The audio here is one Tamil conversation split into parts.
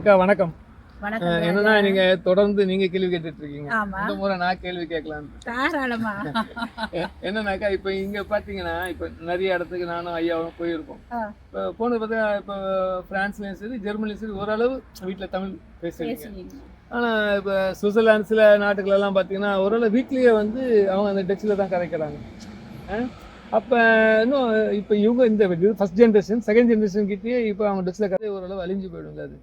அக்கா வணக்கம். என்னன்னா நீங்க தொடர்ந்து நீங்க கேள்வி கேட்டுட்டு இருக்கீங்க இந்த முறை நான் கேள்வி கேட்கலாம் தாராளமா. என்னன்னாக்கா இப்ப இங்க பாத்தீங்கன்னா இப்ப நிறைய இடத்துக்கு நானும் ஐயாவும் போயிருக்கோம். இப்ப போனது பார்த்தா இப்ப பிரான்ஸ்லயும் சரி ஜெர்மனிலும் சரி ஓரளவு வீட்டுல தமிழ் பேசுறீங்க ஆனா இப்ப சுவிட்சர்லாந்து சில நாட்டுகள் எல்லாம் பாத்தீங்கன்னா ஓரளவு வீட்லயே வந்து அவங்க அந்த டச்சில் தான் கதைக்கிறாங்க அப்ப இன்னும் இப்ப இவங்க இந்த ஃபர்ஸ்ட் ஜென்ரேஷன் செகண்ட் ஜென்ரேஷன் கிட்டயே இப்ப அவங்க டச்சில் கதை ஓரளவு அழிஞ்சு போயிடுங்க அது.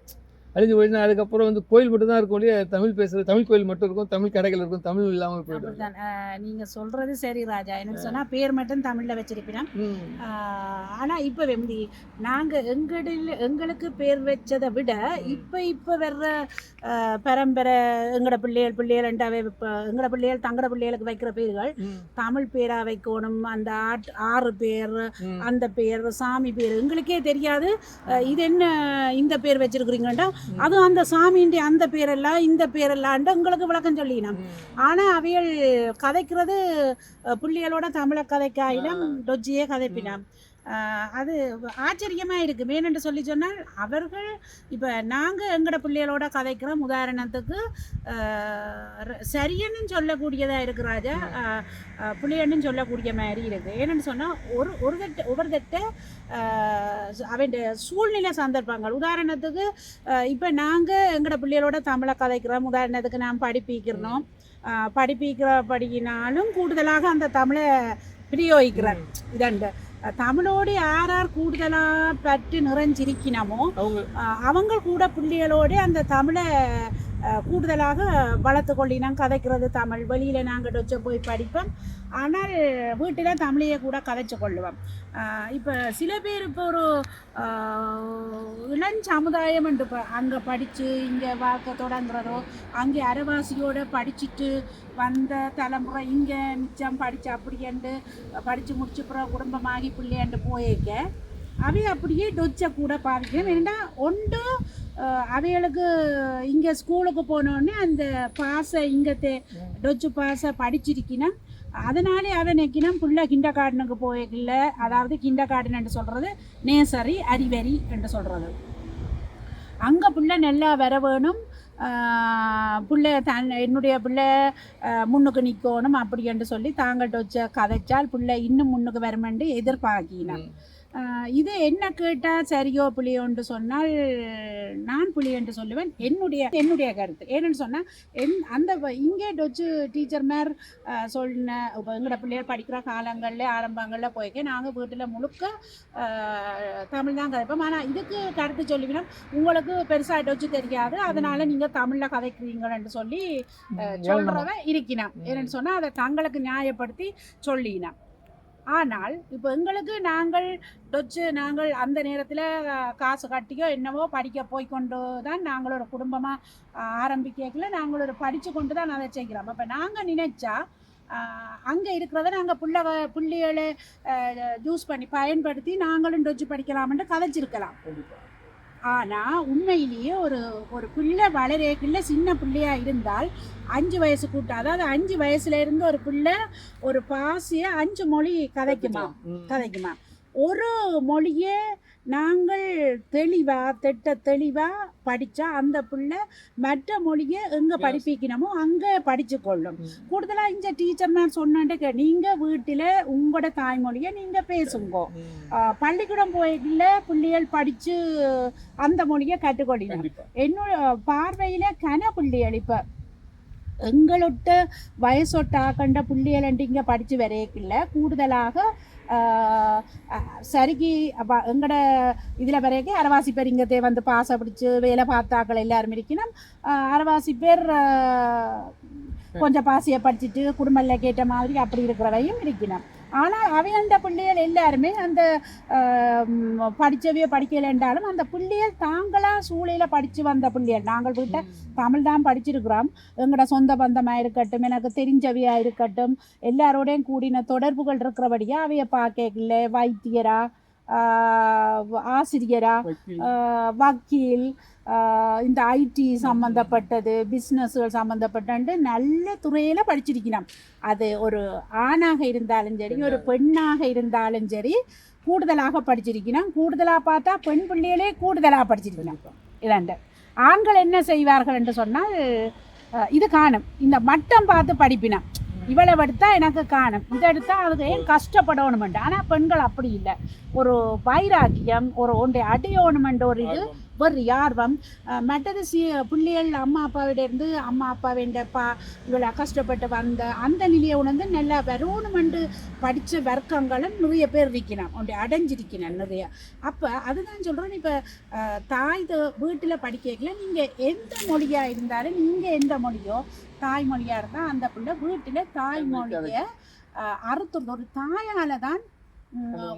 அழிஞ்சு போயிடுச்சுன்னா அதுக்கப்புறம் வந்து கோயில் மட்டும் தான் இருக்கும் ஒழிய தமிழ் பேசுறது தமிழ் கோயில் மட்டும் இருக்கும் தமிழ் கடைகள் இருக்கும் தமிழ் இல்லாமல் போயிடும். அப்படித்தான். ஆஹ் நீங்க சொல்றது சரி ராஜா. எனக்கு சொன்னா பேர் மட்டும் தமிழ்ல வச்சிருப்பேன்? ம். ஆஹ் ஆனா இப்ப வெம்பி நாங்க எங்களில் எங்களுக்கு பேர் வச்சதை விட இப்ப இப்ப வர்ற பரம்பரை எங்கட பிள்ளைகள் பிள்ளைகள் ரெண்டாவே எங்கட பிள்ளைகள் தங்கட பிள்ளைகளுக்கு வைக்கிற பேர்கள். தமிழ் பேரா வைக்கணும். அந்த ஆட் ஆறு பேர். அந்த பேர் சாமி பேர். எங்களுக்கே தெரியாது. இது என்ன இந்த பேர் வச்சிருக்கிறீங்கடா அதுவும் அந்த சாமியின் அந்த பேரெல்லாம் இந்த பேரெல்லான்ட்டு உங்களுக்கு விளக்கம் சொல்லினோம் ம். ஆனா அவைகள் கதைக்கிறது புள்ளிகளோட தமிழை கதைக்காயினம் டொஜ்ஜியே கதைப்பினாம். அஹ், அது ஆச்சரியமா இருக்கு வேணும்னு சொல்லி சொன்னால் அவர்கள் இப்ப நாங்க எங்கட பிள்ளைகளோட கதைக்கிறோம். உதாரணத்துக்கு சரியன்னு சொல்லக்கூடியதா இருக்கு ராஜா. புள்ளியன்னு சொல்லக்கூடிய மாதிரி இருக்கு. ஏன்னு சொன்னா ஒரு ஒரு தட்ட ஒவ்வொரு தட்ட அவன் சூழ்நிலை சந்தர்ப்பங்கள். உதாரணத்துக்கு இப்ப நாங்க எங்கட பிள்ளைகளோட தமிழை கதைக்கிறோம். உதாரணத்துக்கு நான் படிப்பிக்கிறோம். படிப்பிக்கிறபடியினாலும் கூடுதலாக அந்த தமிழை பிரயோகிக்கிறார் இதண்டு. தமிழோடு யார் யார் கூடுதலாக பற்றி நிறைஞ்சிருக்கினமோ அவங்க கூட பிள்ளைகளோடு அந்த தமிழை கூடுதலாக வளர்த்து கொள்ளினம் கதைக்கிறது தமிழ். வெளியில் நாங்கள் வச்சு போய் படிப்போம் ஆனால் வீட்டில் தமிழையே கூட கதைச்சு கொள்ளுவோம் இப்போ சில பேர் இப்போ ஒரு அஹ், இளஞ்சமுதாயம் இப்போ அங்கே படித்து இங்கே வாக்க தொடங்குறதோ அங்கே அரவாசியோடு படிச்சுட்டு வந்த தலைமுறை இங்கே மிச்சம் படித்து அப்படியண்டு படித்து முடிச்சு அப்புறம் குடும்பமாகி பிள்ளையாண்டு போயிருக்க அவை அப்படியே டொச்சை கூட பாவிக்கணும் ஏன்னா ஒன்று அவைகளுக்கு இங்கே ஸ்கூலுக்கு போனோடனே அந்த பாசை இங்கே தே டொச்சு பாசை படிச்சிருக்கினா அதனாலே அவன் நிற்கினான் புள்ள கிண்ட கார்டனுக்கு போயிக்கல அதாவது கிண்ட கார்டன் என்று சொல்கிறது நேசரி அறிவரி என்று சொல்கிறது அங்கே புள்ள நல்லா வர வேணும். பிள்ளை தன் என்னுடைய பிள்ளை முன்னுக்கு நிற்கணும் அப்படி என்று சொல்லி தாங்கள்ட்ட வச்ச கதைச்சால் பிள்ளை இன்னும் முன்னுக்கு வரமென்று எதிர்பார்க்கினான் இது என்ன கேட்டால் சரியோ புளியோன்று சொன்னால் நான் புலி என்று சொல்லுவேன். என்னுடைய என்னுடைய கருத்து. ஏன்னு சொன்னால் என் அந்த இங்கே டொச்சு டீச்சர் மேர் சொன்ன இப்போ எங்களோட பிள்ளைகள் படிக்கிற காலங்களில் ஆரம்பங்களில் போய்க்க நாங்கள் வீட்டில் முழுக்க தமிழ் தான் கதைப்போம். ஆனால் இதுக்கு கருத்து சொல்லுவினோம் உங்களுக்கு பெருசாக டொச்சு தெரியாது. அதனால நீங்கள் தமிழில் கதைக்கிறீங்கன்னு சொல்லி அஹ், சொல்றவ இருக்கினான் என்னன்னு சொன்னால் அதை தங்களுக்கு நியாயப்படுத்தி சொல்லினான். ஆனால் இப்போ எங்களுக்கு நாங்கள் டொச்சு நாங்கள் அந்த நேரத்தில் காசு கட்டியோ என்னவோ படிக்க போய் கொண்டு தான் நாங்கள் ஒரு குடும்பமாக ஆரம்பிக்கல நாங்கள் ஒரு படித்து கொண்டு தான் அதை செய்கிறோம். அப்போ நாங்கள் நினைச்சா அங்கே இருக்கிறத நாங்கள் பிள்ளை பிள்ளைகளை யூஸ் பண்ணி பயன்படுத்தி நாங்களும் டொச்சு படிக்கலாம்னு கதைச்சிருக்கலாம். ஆனால் உண்மையிலேயே ஒரு ஒரு பிள்ளை வளரேக்குள்ள சின்ன பிள்ளையா இருந்தால் அஞ்சு வயசு கூட்ட அதாவது அஞ்சு வயசுல இருந்து ஒரு பிள்ளை ஒரு பாசிய அஞ்சு மொழி கதைக்குமா. கதைக்குமா ஒரு மொழியே நாங்கள் தெளிவா திட்ட தெளிவா படிச்சா அந்த பிள்ளை மற்ற மொழியை எங்க. படிப்பிக்கணுமோ அங்க படிச்சு கொள்ளும் ம். கூடுதலா இந்த டீச்சர் நான் சொன்னான்ட்டு நீங்க வீட்டுல உங்களோட தாய்மொழியை நீங்க பேசுங்க. பள்ளிக்கூடம் போயில பிள்ளைகள் படிச்சு அந்த மொழியை கற்றுக்கொள்ளினாங்க கண்டிப்பா. என்னோட பார்வையில கன பிள்ளைகள் இப்ப. எங்களொட்ட வயசொட்ட கண்ட பிள்ளைகள் இங்கே படித்து வரையில கூடுதலாக சரிக்கு அப்போ எங்களோட இதில் பிறகு அரவாசி பேர் இங்கே வந்து பாசை பிடிச்சி வேலை பார்த்தாக்கள் எல்லாரும் இருக்கணும். அரவாசி பேர் கொஞ்சம் பாசியை படிச்சுட்டு குடும்பத்தில் கேட்ட மாதிரி அப்படி இருக்கிறவையும் இருக்கணும். ஆனால் அவையண்ட பிள்ளைகள் எல்லாருமே அந்த ஆஹ், படிக்கல என்றாலும் அந்த பிள்ளைகள் தாங்களாக சூழலில் படித்து வந்த பிள்ளைகள். நாங்கள் வீட்டை தமிழ் தான் படிச்சிருக்கிறோம். எங்களோட சொந்த பந்தமாக இருக்கட்டும் எனக்கு தெரிஞ்சவையாக இருக்கட்டும் எல்லாரோடையும் கூடின தொடர்புகள் இருக்கிறபடியாக அவைய பார்க்கல வைத்தியரா ஆசிரியரா வக்கீல். இந்த ஐடி சம்மந்தப்பட்டது பிஸ்னஸ்கள் சம்மந்தப்பட்டு நல்ல துறையில் படிச்சிருக்கணும் அது ஒரு ஆணாக இருந்தாலும் சரி ஒரு பெண்ணாக இருந்தாலும் சரி கூடுதலாக படிச்சிருக்கணும் கூடுதலாக பார்த்தா பெண் பிள்ளைகளே கூடுதலாக படிச்சிருக்கணும் இதாண்டு ஆண்கள் என்ன செய்வார்கள் என்று சொன்னால் இது காணும் இந்த மட்டம் பார்த்து படிப்பினம் இவ்வளவு எடுத்தால் எனக்கு காணும். இதை எடுத்தால் அதுக்கு ஏன் கஷ்டப்படணுமெண்டு. ஆனால் பெண்கள் அப்படி இல்லை. ஒரு வைராக்கியம் ஒரு ஒன்றை அடையணுமென்ற ஒரு இது ஒரு ஆர்வம் மற்றது சி பிள்ளைகள் அம்மா அப்பாவிட இருந்து அம்மா அப்பாவிட பா இவளை கஷ்டப்பட்டு வந்த அந்த நிலையை உணர்ந்து நல்லா வரணுமென்று படித்த வர்க்கங்களும் நிறைய பேர் இருக்கிறான் ஒன்றை அடைஞ்சிருக்கிறான் நிறைய. அப்போ அதுதான் சொல்கிறேன் இப்போ தாய் வீட்டில் படிக்கல நீங்கள் எந்த மொழியாக இருந்தாலும் நீங்கள் எந்த மொழியோ தாய்மொழியாக இருந்தால் அந்த பிள்ளை வீட்டில் தாய்மொழியை அறுத்துறது ஒரு தாயால் தான்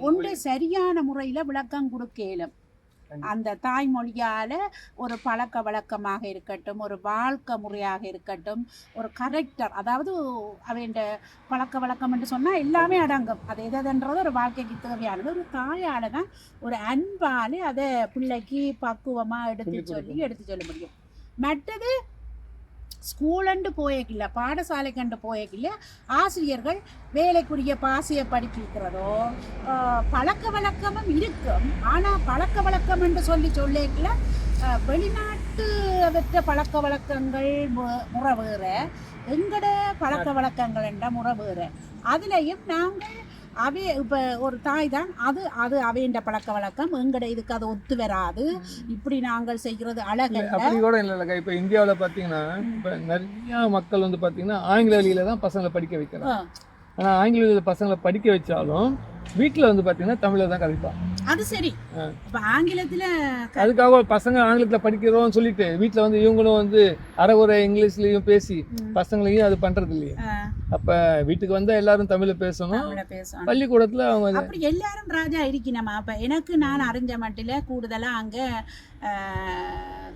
ஒன்றை சரியான முறையில் விளக்கம் கொடுக்க இயலும் கண்டிப்பா. அந்த தாய்மொழியால் ஒரு பழக்க வழக்கமாக இருக்கட்டும் ஒரு வாழ்க்கை முறையாக இருக்கட்டும் ஒரு கரெக்டர் அதாவது அவன் பழக்க வழக்கம் என்று சொன்னால் எல்லாமே அடங்கும். அது எதுன்றது ஒரு வாழ்க்கைக்கு தேவையானது. ஒரு தாயால் தான் ஒரு அன்பால் அதை பிள்ளைக்கு பக்குவமாக எடுத்து சொல்லி. எடுத்து சொல்ல முடியும். மற்றது ஸ்கூலண்டு போயக்கில்ல பாடசாலை கண்டு போயக்கில்ல ஆசிரியர்கள் வேலைக்குரிய பாசியை படிப்பிக்கிறதோ பழக்க வழக்கமும் இருக்கும். ஆனால் பழக்க வழக்கம் என்று சொல்லி சொல்லிக்கல வெளிநாட்டு பெற்ற பழக்க வழக்கங்கள் மு- முறை வேற எங்கட பழக்க வழக்கங்கள் என்ற முறை வேற அதுலேயும் நாங்கள் அவே இப்போ ஒரு தாய் தான். அது அது அவையண்ட பழக்க வழக்கம். எங்கட இதுக்கு அது ஒத்து வராது. இப்படி நாங்கள் செய்கிறது அழகல்ல. அப்படி கூட இல்லைல்லக்கா இப்போ இந்தியாவில் பார்த்தீங்கன்னா இப்போ நிறைய மக்கள் வந்து பார்த்தீங்கன்னா ஆங்கில வழியில தான் பசங்களை படிக்க வைக்கிறாங்க. ஆனால் ஆங்கில வழியில பசங்களை படிக்க வச்சாலும் வீட்டில் வந்து பார்த்தீங்கன்னா தமிழில் தான் கதைப்பான் அது சரி. ஆ. அப்ப ஆங்கிலத்துல அதுக்காக பசங்க ஆங்கிலத்தில் படிக்கிறோம்னு சொல்லிட்டு வீட்டில் வந்து இவங்களும் வந்து அரைகுறை இங்கிலீஷ்லேயும் பேசி. பசங்களையும் அது பண்ணுறது இல்லையே அப்போ வீட்டுக்கு வந்தால் எல்லாரும் தமிழில் பேசணும். பள்ளிக்கூடத்தில் அவங்க அப்படி எல்லாரும் ராஜா இருக்கணுமா அப்ப எனக்கு நான் அறிஞ்ச மட்டில கூடுதலா அங்க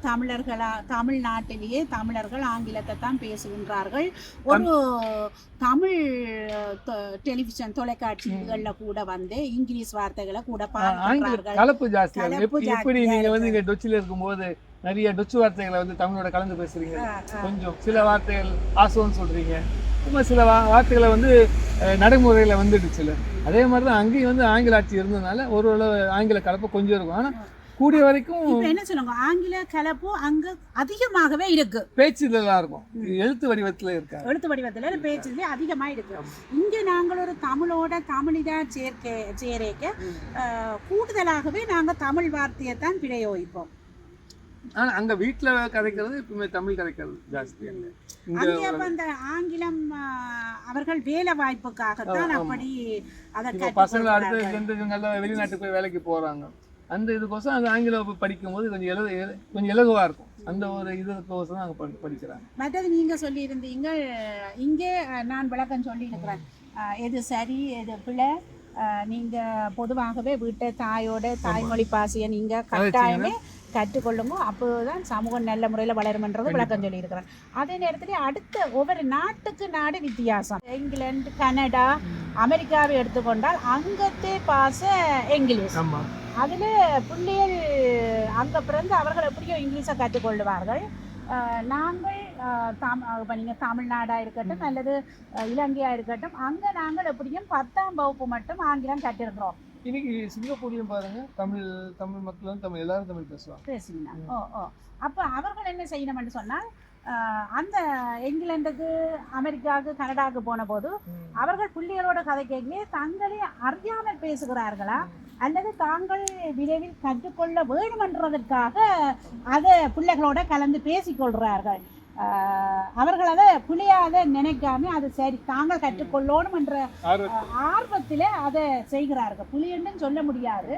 தமிழர்களா தமிழ்நாட்டிலேயே தமிழர்கள் ஆங்கிலத்தை தான் பேசுகின்றார்கள். ஒரு தமிழ் டெலிவிஷன் தொலைக்காட்சிகள்ல கூட வந்து இங்கிலீஷ் வார்த்தைகளை கூட கலப்பு ஜாஸ்தியாக எப்படி நீங்கள் வந்து. இங்கே டொச்சில் இருக்கும்போது நிறைய டொச்சு வார்த்தைகளை வந்து தமிழோட கலந்து பேசுறீங்க. கொஞ்சம் சில வார்த்தைகள் ஆசோன்னு சொல்றீங்க. இன்னும் சில வா வார்த்தைகளை வந்து நடைமுறையில வந்துடுச்சுல அதே மாதிரி தான் அங்கேயும் வந்து ஆங்கில ஆட்சி இருந்ததுனால ஒரு ஆங்கில கலப்பு கொஞ்சம் இருக்கும். ஆனா கூடிய வரைக்கும் என்ன சொல்லுங்க ஆங்கில கலப்பு அங்க அதிகமாகவே இருக்கு. பேச்சு இதெல்லாம் இருக்கும் எழுத்து வடிவத்துல இருக்காது. எழுத்து வடிவத்தில் பேச்சுலேயே அதிகமாக இருக்கு. இங்கே நாங்கள் ஒரு தமிழோட தமிழிதா சேர்க்க சேரேக்க கூடுதலாகவே நாங்கள் தமிழ் வார்த்தையை தான் பிரயோகிப்போம் ஆனா அங்க வீட்டுல கதைக்கிறது எப்பவுமே தமிழ் கதைக்கிறது ஜாஸ்தி அங்க. அப்போ அந்த ஆங்கிலம் அவர்கள் வேலை வாய்ப்புக்காகத்தான். அப்படி அதை பசங்க அடுத்த வெளிநாட்டுக்கு போய் வேலைக்கு போறாங்க. அந்த இதுக்கோசம் அந்த ஆங்கிலம் படிக்கும்போது கொஞ்சம் எழுத எழு- கொஞ்சம் இலகுவா இருக்கும். அந்த ஒரு இதுக்கோசம் அங்க படி- படிக்கிறாங்க. மற்றது நீங்கள் சொல்லியிருந்தீங்க இங்கே நான் விளக்கம் சொல்லியிருக்கிறேன். எது சரி எது பிழை? நீங்கள் பொதுவாகவே வீட்டை தாயோட தாய்மொழி பாசியை நீங்கள் கட்டாயமே கற்றுக்கொள்ளுங்க அப்போதான் சமூகம் நல்ல முறையில் வளரும்ன்றது விளக்கம் சொல்லியிருக்கிறேன். அதே நேரத்தில் அடுத்த ஒவ்வொரு நாட்டுக்கு நாடு வித்தியாசம். இங்கிலாந்து கனடா அமெரிக்காவை எடுத்துக்கொண்டால் அங்கத்தே பாச இங்கிலீஷ். அதில் பிள்ளைகள் அங்கே பிறந்து அவர்கள் எப்படியோ இங்கிலீஷை கற்றுக்கொள்வார்கள். நாங்கள் தாம் இப்போ நீங்கள் தமிழ்நாடாக இருக்கட்டும் அல்லது அஹ், இலங்கையா இருக்கட்டும் அங்கே நாங்கள் எப்படியும் பத்தாம் வகுப்பு மட்டும் ஆங்கிலம் கற்றிருக்கிறோம். இன்னைக்கு சிங்கப்பூர்லயும் பாருங்க தமிழ் தமிழ் மக்களும் தமிழ் எல்லாரும் தமிழ் பேசுவாங்க. பேசுவீங்க. ஓ ஓ. அப்போ அவர்கள் என்ன செய்யணும்னு சொன்னால் அந்த இங்கிலாந்துக்கு அமெரிக்காவுக்கு கனடாவுக்கு போன போது அவர்கள் பிள்ளைகளோட கதை கேட்கலே தங்களே அறியாமல் பேசுகிறார்களா? அல்லது தாங்கள் விரைவில் கற்றுக்கொள்ள வேண்டுமென்றதற்காக அதை பிள்ளைகளோட கலந்து பேசிக்கொள்கிறார்கள்? அவர்கள் அதை பிள்ளையாத நினைக்காம அது சரி தாங்கள் கற்றுக்கொள்ளணும் என்ற ஆர்வத்தை ஆர்வத்தில் அதை செய்கிறார்கள். புலியன்னு சொல்ல முடியாது.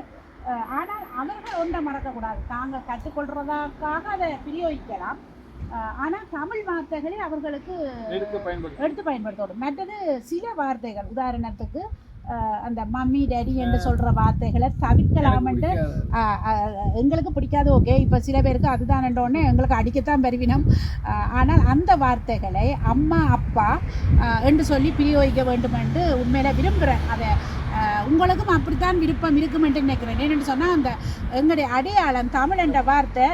ஆனால் அவர்கள் ஒன்றை மறக்கக்கூடாது. தாங்கள் கற்றுக்கொள்றதற்காக அதை பிரயோகிக்கலாம். ஆனால் தமிழ் வார்த்தைகளை அவர்களுக்கு எடுத்து பயன்படுத்தணும். மற்றது சில வார்த்தைகள். உதாரணத்துக்கு அந்த மம்மி டேடி என்று சொல்ற வார்த்தைகளை தவிர்க்கலாம் என்று ஆஹ் ஆஹ் எங்களுக்கு பிடிக்காது ஓகே இப்போ சில பேருக்கு அதுதான் உடனே எங்களுக்கு அடிக்கத்தான் பெருவினம். ஆனால் அந்த வார்த்தைகளை அம்மா அப்பா என்று சொல்லி பிரயோகிக்க வேண்டும் என்று உண்மையில விரும்புகிறேன். அதை உங்களுக்கும் அப்படித்தான் விருப்பம் இருக்குமென்று நினைக்கிறேன். ஏன்னு சொன்னால் அந்த எங்களுடைய அடையாளம் தமிழ் என்ற வார்த்தை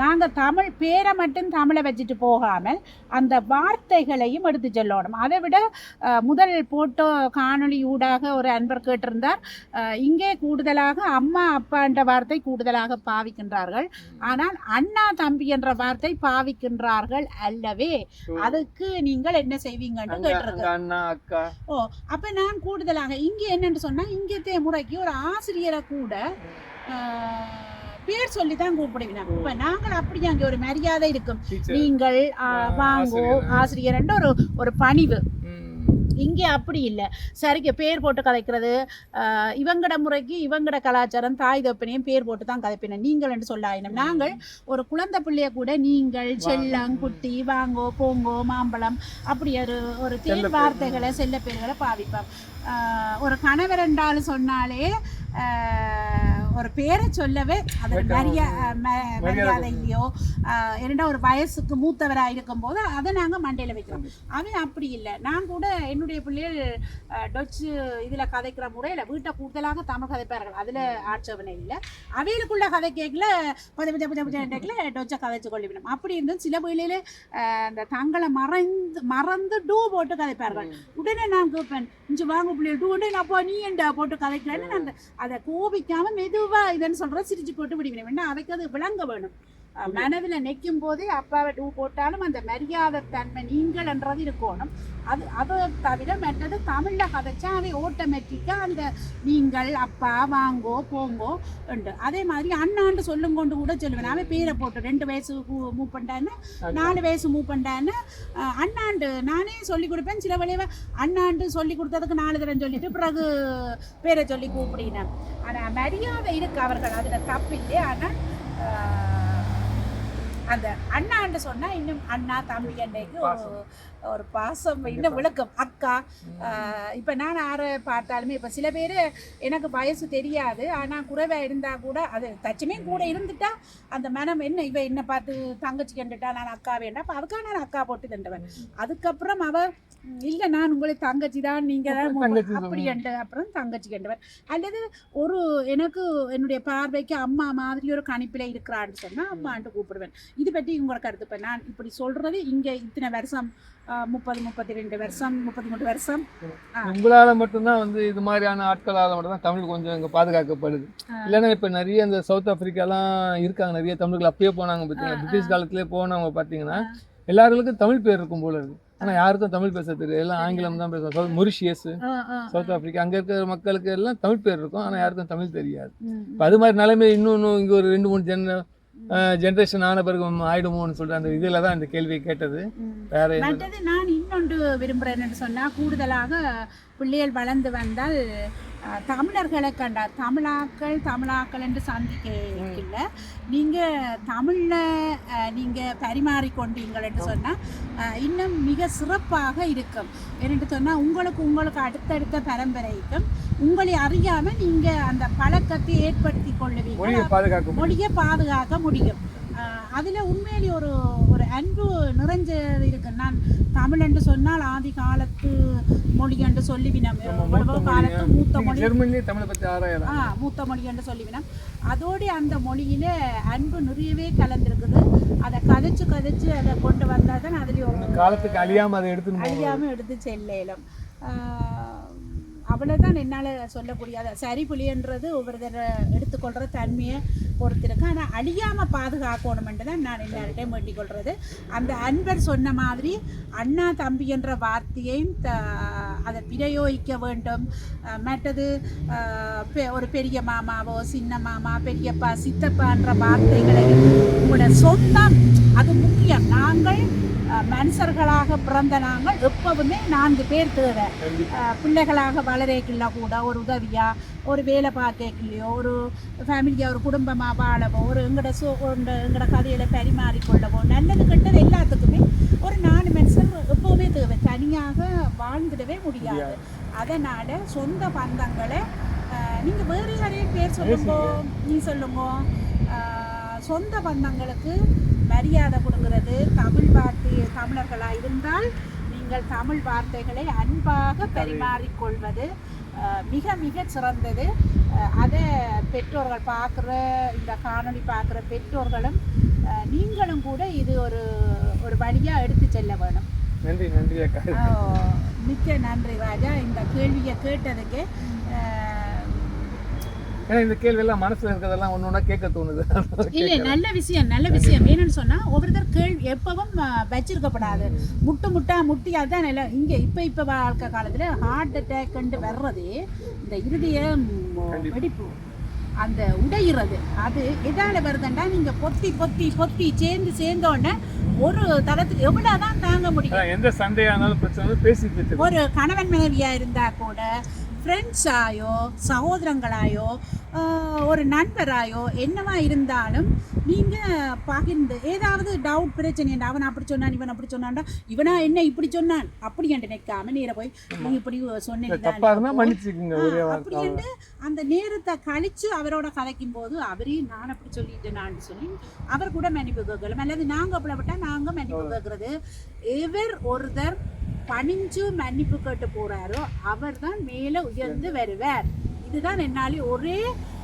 நாங்கள் தமிழ் பேரை மட்டும் தமிழை வச்சுட்டு போகாமல் அந்த வார்த்தைகளையும் எடுத்து சொல்லணும். அதை விட முதல் போட்டோ காணொளி ஊடாக ஒரு அன்பர் கேட்டிருந்தார். இங்கே கூடுதலாக அம்மா அப்பா என்ற வார்த்தை கூடுதலாக பாவிக்கின்றார்கள். ஆனால் அண்ணா தம்பி என்ற வார்த்தை பாவிக்கின்றார்கள் அல்லவே. அதுக்கு நீங்கள் என்ன செய்வீங்கன்னு அங்க கேட்டிருக்கு அங்க அண்ணா அக்கா. ஓ அப்ப நான் கூடுதலாக இங்க என்னன்னு சொன்னா இங்கத்தே முறைக்கு ஒரு ஆசிரியரை கூட பேர் சொல்லி தான் கூப்பிடுவேன் இப்ப நாங்கள் அப்படி அங்க ஒரு மரியாதை இருக்கும். நீங்கள் வாங்கோ ஆசிரியர். ஒரு ஒரு பணிவு. இங்கே அப்படி இல்லை. சரிக்கு பேர் போட்டு கதைக்கிறது இவங்கட முறைக்கு இவங்கட கலாச்சாரம் தாய் தப்பனையும் பேர் போட்டு தான் கதைப்பினோம் நீங்கள் என்று சொல்லாயினும். நாங்கள் ஒரு குழந்தை பிள்ளைய கூட நீங்கள் செல்லம் குட்டி வாங்கோ போங்கோ மாம்பழம் அப்படி ஒரு ஒரு செல்ல பேர். வார்த்தைகளை செல்ல பேர்களை பாவிப்போம். ஒரு கணவர் என்றால் சொன்னாலே ஒரு பேரை சொல்லவே அது. மரியா மரியாதை. இல்லையோ என்னடா ஒரு வயசுக்கு மூத்தவராக இருக்கும்போது அதை நாங்கள் மண்டையில் வைக்கிறோம். அவன் அப்படி இல்லை. நான் கூட என்னுடைய பிள்ளைகள் டொச்சு இதில் கதைக்கிற முறையில் வீட்டை கூடுதலாக தமிழ் கதைப்பார்கள். அதில் ஆட்சேபனை இல்லை. அவைகளுக்குள்ள கதை கேட்கல பத பத பத பதல டொச்சை கதைச்சு கொள்ளிவிடும் அப்படி இருந்தும் சில பிள்ளையில அந்த தங்களை மறைந்து மறந்து டூ போட்டு கதைப்பார்கள். உடனே நான் கேட்பேன் இஞ்சி வாங்க பிள்ளைகள் டூ உடனே அப்போ நீ ஏன்டா போட்டு கதைக்கிறேன்னு நான் அதை கோபிக்காம மெதுவா இதுன்னு சொல்ற சிரிச்சு போட்டு விடுவேன் வேணா அதுக்கு அது விளங்க வேணும். மனதுல நிற்கும் போதே அப்பாவை டூ போட்டாலும் அந்த மரியாதை தன்மை நீங்கள்ன்றது இருக்கணும். அது அதை தவிர மற்றது தமிழ்ல கதைச்சா அவை ஆட்டோமேட்டிக்கா அந்த நீங்கள் அப்பா வாங்கோ போங்கோ உண்டு. அதே மாதிரி அண்ணாண்டு சொல்லும் கொண்டு கூட சொல்லுவேன். அவன் பேரை போட்டு ரெண்டு வயசு மூவ் பண்ணிட்டான்னு நாலு வயசு மூவ் பண்ணிட்டான்னு அண்ணாண்டு நானே சொல்லி கொடுப்பேன். சில வழிவ அண்ணாண்டு சொல்லி கொடுத்ததுக்கு நாலு தரம் சொல்லிட்டு பிறகு பேரை சொல்லி கூப்பிடினேன் ஆனால் மரியாதை இருக்கு அவர்கள். அதில் தப்பில்லை. ஆனால் அந்த அண்ணாண்டு சொன்னா இன்னும் அண்ணா தம்பி அண்டைக்கு ஒரு ஒரு பாசம் இன்னும் விளக்கம். அக்கா இப்ப நான் ஆற பார்த்தாலுமே இப்ப சில பேர் எனக்கு வயசு தெரியாது. ஆனா குறைவா இருந்தா கூட அது தச்சுமே கூட இருந்துட்டா அந்த மனம் என்ன? இவ என்ன பார்த்து தங்கச்சி கண்டுட்டா நான் அக்கா வேண்டாம். அப்ப அதுக்காக நான் அக்கா போட்டு தண்டுவேன் அதுக்கப்புறம் அவ "ம், இல்ல நான் உங்களை தங்கச்சி தான். நீங்க தான் அப்படி. என்ற அப்புறம் தங்கச்சி கண்டவர் அல்லது ஒரு எனக்கு என்னுடைய பார்வைக்கு அம்மா மாதிரி ஒரு கணிப்பில் இருக்கிறான்னு சொன்னா அம்மான்ட்டு கூப்பிடுவேன். இது பற்றி உங்களோட கருத்து இப்போ. நான் இப்படி சொல்றது இங்க இத்தனை வருஷம் முப்பது முப்பத்தி ரெண்டு வருஷம் முப்பத்தி மூணு வருஷம். உங்களால மட்டும்தான் வந்து இது மாதிரியான ஆட்களால மட்டும் தான் தமிழ் கொஞ்சம் இங்க பாதுகாக்கப்படுது. இல்லைன்னா இப்ப நிறைய இந்த சவுத் ஆப்பிரிக்காலாம் இருக்காங்க. நிறைய தமிழர்கள் அப்பயே போனாங்க பார்த்தீங்கன்னா பிரிட்டிஷ் காலத்திலே போனவங்க பார்த்தீங்கன்னா எல்லாருக்கும் தமிழ் பேர் இருக்கும் போல இருக்கு. ஆனா யாருக்கும் தமிழ் பேச தெரியாது. எல்லாம் ஆங்கிலம் தான் பேசுவாங்க. மொரிஷியஸ் சவுத் ஆப்பிரிக்கா அங்க இருக்கிற மக்களுக்கு எல்லாம் தமிழ் பேர் இருக்கும். ஆனா யாருக்கும் தமிழ் தெரியாது. அது மாதிரி நிலைமை இன்னொன்று இங்க ஒரு ரெண்டு மூணு ஜென் ஜென்ரேஷன் ஆன பிறகு ஆயிடுமோன்னு சொல்லிட்டு அந்த இதுல தான் இந்த கேள்வியை கேட்டது. வேற நான் இன்னொன்று விரும்புகிறேன்னு சொன்னால் கூடுதலாக பிள்ளைகள் வளர்ந்து வந்தால் தமிழர்களை கண்டா தமிழாக்கள் தமிழாக்கள் என்று சந்திக்க இல்லை நீங்கள் தமிழில் நீங்கள் பரிமாறிக்கொண்டீங்கள் என்று சொன்னால் இன்னும் மிக சிறப்பாக இருக்கும். என்று சொன்னால் உங்களுக்கு உங்களுக்கு அடுத்தடுத்த பரம்பரைக்கும் உங்களை அறியாமல் நீங்கள் அந்த பழக்கத்தை ஏற்படுத்தி கொள்ளுவீங்க மொழியை பாதுகாக்க முடியும். அதுல உண்மையிலேயே ஒரு ஒரு அன்பு நிறைஞ்சது இருக்கு நான் தமிழ் என்று சொன்னால் ஆதி காலத்து மொழி என்று சொல்லிவினம் எவ்வளவோ மூத்த காலத்து மொழி. தமிழை ஆராயலாம் ஆ மூத்த மொழி என்று சொல்லிவினம். அதோடு அந்த மொழியில அன்பு நிறையவே கலந்திருக்குது. அதை கதைச்சு கதைச்சு அதை கொண்டு வந்தால் தான் அதுலேயும் காலத்துக்கு அழியாம அதை போகணும் அழியாமல் எடுத்து செல்லேலும் அவ்வளோதான் என்னால் சொல்லக்கூடிய அதை சரி புலின்றது ஒவ்வொருத்தர எடுத்துக்கொள்கிற தன்மையை பொறுத்திருக்கு. ஆனால் அழியாமல் பாதுகாக்கணுமென்று தான் நான் எல்லார்கிட்டையும் வேண்டிக் கொள்வது அந்த அன்பர் சொன்ன மாதிரி அண்ணா தம்பி என்ற வார்த்தையையும் த அதை பிரயோகிக்க வேண்டும். மற்றது ஒரு பெரிய மாமாவோ சின்ன மாமா பெரியப்பா சித்தப்பான்ற வார்த்தைகளை உங்களோட சொந்தம் அது முக்கியம். நாங்கள் மனுஷர்களாக பிறந்த நாங்கள் எப்பவுமே நான்கு பேர் தேவை. பிள்ளைகளாக வளரேக்கில்ல கூட ஒரு உதவியா ஒரு வேலை பார்க்கலையோ ஒரு ஃபேமிலியாக ஒரு குடும்பமாக வாழவோ ஒரு எங்களோட சோ எங்களோட கதையில பரிமாறிக்கொள்ளவோ நல்லது கெட்டது எல்லாத்துக்குமே ஒரு நாலு மனுஷன் எப்பவுமே தேவை. தனியாக வாழ்ந்துடவே முடியாது. அதனால சொந்த பந்தங்களை அஹ், நீங்க வேறு யாரையும் பேர் சொல்லுங்க நீ சொல்லுங்க. சொந்த பந்தங்களுக்கு மரியாதை கொடுக்கிறது தமிழ் வார்த்தை தமிழர்களாக இருந்தால் நீங்கள் தமிழ் வார்த்தைகளை அன்பாக பரிமாறிக்கொள்வது மிக மிக சிறந்தது. அதை பெற்றோர்கள் பார்க்குற இந்த காணொளி பார்க்குற பெற்றோர்களும் நீங்களும் கூட இது ஒரு ஒரு வழியாக எடுத்து செல்ல வேணும். நன்றி நன்றி மிக்க நன்றி ராஜா. இந்த கேள்வியை கேட்டதுக்கு ஏன்னா இந்த கேள்வி எல்லாம் மனசுல இருக்கிறதெல்லாம் ஒண்ணு ஒண்ணா கேட்க தோணுது. இல்லை நல்ல விஷயம் நல்ல விஷயம். ஏன்னு சொன்னா ஒவ்வொருத்தர் கேள்வி எப்பவும் வச்சிருக்கப்படாது. முட்டு முட்டா முட்டி அதுதான் நல்ல இங்க இப்ப இப்ப வாழ்க்கை காலத்துல ஹார்ட் அட்டாக் வர்றது இந்த இருதய ம், வெடிப்பு அந்த உடையிறது அது எதால வருதுன்னா நீங்க பொத்தி பொத்தி பொத்தி சேர்ந்து சேர்ந்தோடனே ஒரு தளத்துக்கு எவ்வளவுதான் தாங்க முடியும். எந்த சண்டையா இருந்தாலும் பிரச்சனை இல்லை, பேசி. ஒரு கணவன் மனைவியா இருந்தா கூட ಫ್ರೆಂಡ್ಸ್ ಆಯೋ ಸಹೋದರಂಗಳಾಯೋ ஒரு நண்பராயோ என்னவா இருந்தாலும் நீங்க பகிர்ந்து ஏதாவது டவுட் பிரச்சனை அவன் அப்படி சொன்னான் இவன் அப்படி சொன்னான்டா. இவனா என்ன இப்படி சொன்னான்? அப்படி என்று நினைக்காம நேர போய் நீ இப்படி சொன்னீங்க தப்பா இருந்தா மன்னிச்சுக்குங்க ஒரே அப்படி வார்த்தை. என்று அந்த நேரத்தை கழிச்சு அவரோட கதைக்கும் போது அவரே நான் அப்படி சொல்லிட்டு நான் சொல்லி அவர் கூட மன்னிப்பு கேட்கலாம். அல்லது நாங்க அப்படி விட்டா நாங்க மன்னிப்பு கேட்கறது. எவர் ஒருத்தர் பணிஞ்சு மன்னிப்பு கேட்டு போறாரோ அவர்தான் மேல உயர்ந்து வருவார். இதுதான் என்னாலே ஒரே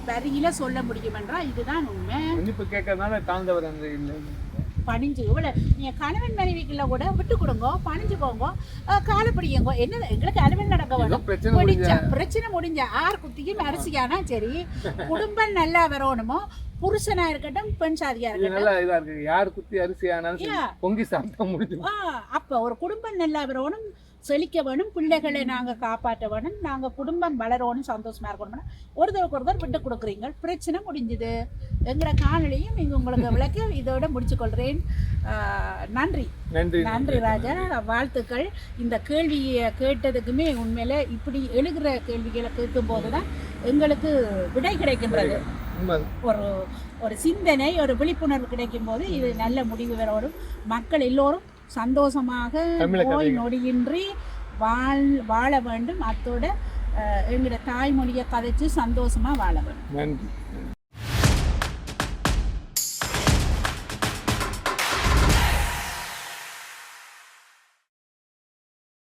வரியில சொல்ல முடியும் என்றால் இதுதான் உண்மை. மன்னிப்பு கேட்கறதுனால தாழ்ந்தவர் அந்த இல்லை. பணிஞ்சு இவ்வளவு நீங்க கணவன் மனைவிக்குள்ள கூட விட்டு கொடுங்க பணிஞ்சுக்கோங்க அஹ் காலை பிடிங்க என்ன எங்களுக்கு அலுவல் நடக்க வேணும். பிரச்சனை முடிஞ்ச பிரச்சனை முடிஞ்ச ஆறு குத்திக்கும் அரிசியானா சரி குடும்பம் நல்லா வரணுமோ புருஷனா இருக்கட்டும் பெண் சாதியா இருக்கட்டும். யார் குத்தி அரிசி ஆனாலும். பொங்கி சாப்பிட்டா முடிஞ்சு அப்ப ஒரு குடும்பம் நல்லா வரணும் செழிக்க வேணும் பிள்ளைகளை நாங்க காப்பாற்ற வேணும் நாங்க குடும்பம் வளரணும் சந்தோஷமா இருக்கணும். ஒருத்தருக்கு ஒருத்தர் விட்டு கொடுக்குறீங்க. பிரச்சனை முடிஞ்சுது. எங்கிற காணொலியும் நீங்க உங்களுக்கு விளக்கி இதோட முடிச்சு கொள்றேன் ஆ, நன்றி. நன்றி நன்றி. ராஜா. வாழ்த்துக்கள். இந்த கேள்வியை கேட்டதுக்குமே உண்மையில இப்படி எழுகிற கேள்விகளை கேட்கும் போதுதான் எங்களுக்கு விடை கிடைக்கின்றது. ஒரு ஒரு சிந்தனை ஒரு விழிப்புணர்வு கிடைக்கும் போது இது நல்ல முடிவு வரணும் மக்கள் எல்லோரும் சந்தோஷமாக நோய். நொடியின்றி வாழ் வாழ வேண்டும். அத்தோட அஹ், எங்களோட தாய்மொழியை கதைச்சு சந்தோஷமா வாழ வேண்டும். நன்றி.